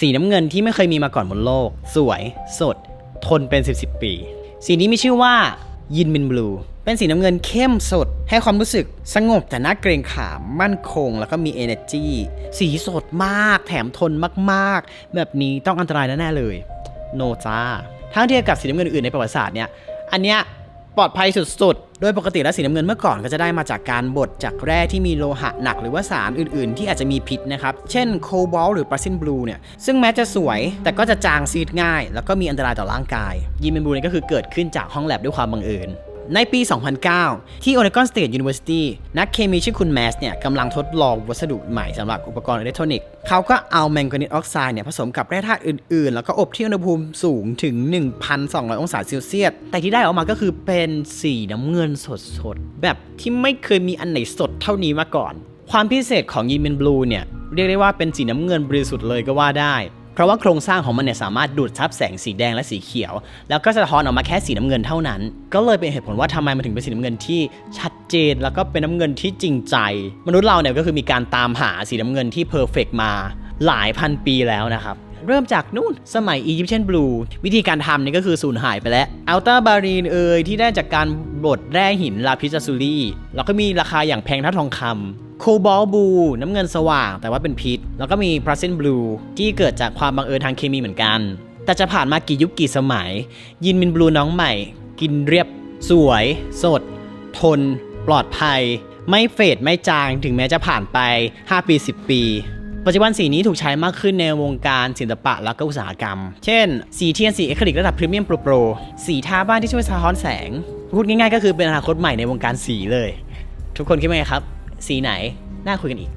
สีน้ำเงินที่ไม่เคยมีมาก่อนบนโลก สวย สด ทนเป็น 10บสปี สีนี้มีชื่อว่ายินมินบลู เป็นสีน้ำเงินเข้มสด ให้ความรู้สึกสงบแต่น่าเกรงขาม มั่นคง แล้วก็มี energy สีสดมาก แถมทนมากๆ แบบนี้ต้องอันตรายแน่ๆเลย โนจ้าถ้าเทียบกับสีน้ำเงินอื่นในประวัติศาสตร์เนี่ย อันเนี้ย ปลอดภัยสุดๆ โดยปกติแล้วสีน้ำเงินเมื่อก่อนก็จะได้มาจากการบดจากแร่ที่มีโลหะหนักหรือว่าสารอื่นๆ ที่อาจจะมีพิษนะครับ เช่นโคบอลหรือปราซินบลูเนี่ย ซึ่งแม้จะสวยแต่ก็จะจางซีดง่าย แล้วก็มีอันตรายต่อร่างกายยีเมนบลูเนี่ยก็คือเกิดขึ้นจากห้องแลบด้วยความบังเอิญ ในปี 2009 ที่ Oregon State University นักเคมีชื่อคุณแมสเนี่ยกำลังทดลองวัสดุใหม่สำหรับอุปกรณ์อิเล็กทรอนิกส์เขาก็เอาแมงกานีสออกไซด์เนี่ยผสมกับแร่ธาตุอื่น ๆ แล้วก็อบที่อุณหภูมิสูงถึง 1,200 องศาเซลเซียส แต่ที่ได้ออกมาก็คือเป็นสีน้ำเงินสด ๆ แบบที่ไม่เคยมีอันไหนสดเท่านี้มาก่อน ความพิเศษของยีเมนบลูเนี่ยเรียกได้ว่าเป็นสีน้ำเงินบริสุทธิ์เลยก็ว่าได้ ราะว่าโครงสร้างของมันเนี่ยสามารถดูดซับแสงสีแดงและสีเขียว แล้วก็สะท้อนออกมาแค่สีน้ำเงินเท่านั้น ก็เลยเป็นเหตุผลว่าทำไมมันถึงเป็นสีน้ำเงินที่ชัดเจน แล้วก็เป็นน้ำเงินที่จริงใจ มนุษย์เราเนี่ยก็คือมีการตามหาสีน้ำเงินที่เพอร์เฟกมาหลายพันปีแล้วนะครับ เริ่มจากนู่นสมัยอียิปเชียนบลูวิธีการทำนี่ก็คือสูญหายไปแล้วอัลตาบารีนเอยที่ได้จากการบดแร่หินลาพิซซูรีแล้วก็มีราคาอย่างแพงเท่าทองคำโคบอลบู น้ำเงินสว่างแต่ว่าเป็นพิษ แล้วก็มีพราเซนบลูที่เกิดจากความบังเอิญทางเคมีเหมือนกัน แต่จะผ่านมากี่ยุคกี่สมัย ยินมินบลูน้องใหม่ กินเรียบ สวย สด ทน ปลอดภัย ไม่เฟดไม่จางถึงแม้จะผ่านไป 5 ปี 10 ปี ปัจจุบันสีนี้ถูกใช้มากขึ้นในวงการศิลปะและก็อุตสาหกรรม เช่น สีเทียนสีเอคริลิกระดับพรีเมียมโปรโปรสีทาบ้านที่ช่วยสะท้อนแสง พูดง่ายๆ ก็คือเป็นอนาคตใหม่ในวงการสีเลย ทุกคนคิดว่าไงครับ สีไหนน่าคุยกันอีก